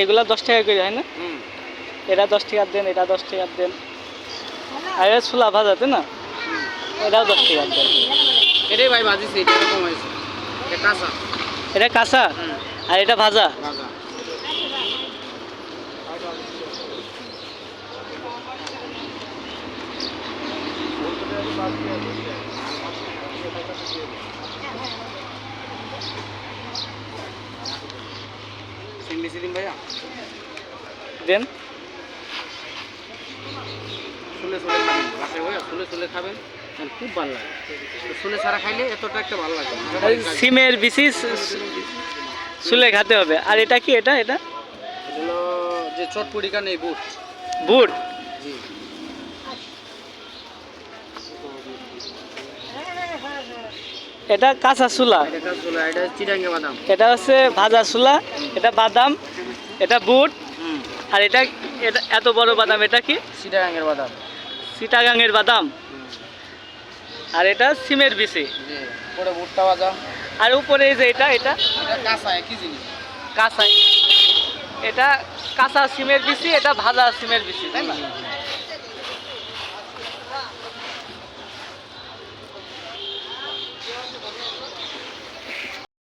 এগুলা দশ টাকা করে হয় না? এটা দশ টাকার দেন এটা দশ টাকার দেন। আর এটা ছোলা ভাজা তাই না? এটাও দশ টাকার দেন। এটাই ভাই বাজিছে এটা এরকম এটা কাঁচা। এটা কাঁচা? আর এটা ভাজা? ভাজা। বেশি দিন ভাইয়া? দেন। শুলে শুলে খাবেন বাসায় ভাইয়া শুলে শুলে খাবেন। খুব ভালো লাগে। শুলে ছাড়া খাইলে এতটা একটা ভালো লাগে সিমের বিচি চুলে খাতে হবে। আর এটা কি এটা এটা? এগুলো যে চটপটি কান এই বুট? বুট? জি। এটা কাঁচা চুলা এটা কাজ চলে। এটা বাদাম। হচ্ছে ভাজা চুলা এটা বাদাম এটা বুট আর এটা এটা এত বড় বাদাম এটা কি? চিটাঙ্গের বাদাম। চিটাগাঙের বাদাম। আর এটা সিমের বিচি। ভুট্টা ভাজা। আর উপরে এই যে এটা এটা? কাঁচা জিনিস। কাঁচা। এটা কাঁচা সিমের বিচি এটা ভাজা সিমের বিচি তাই না?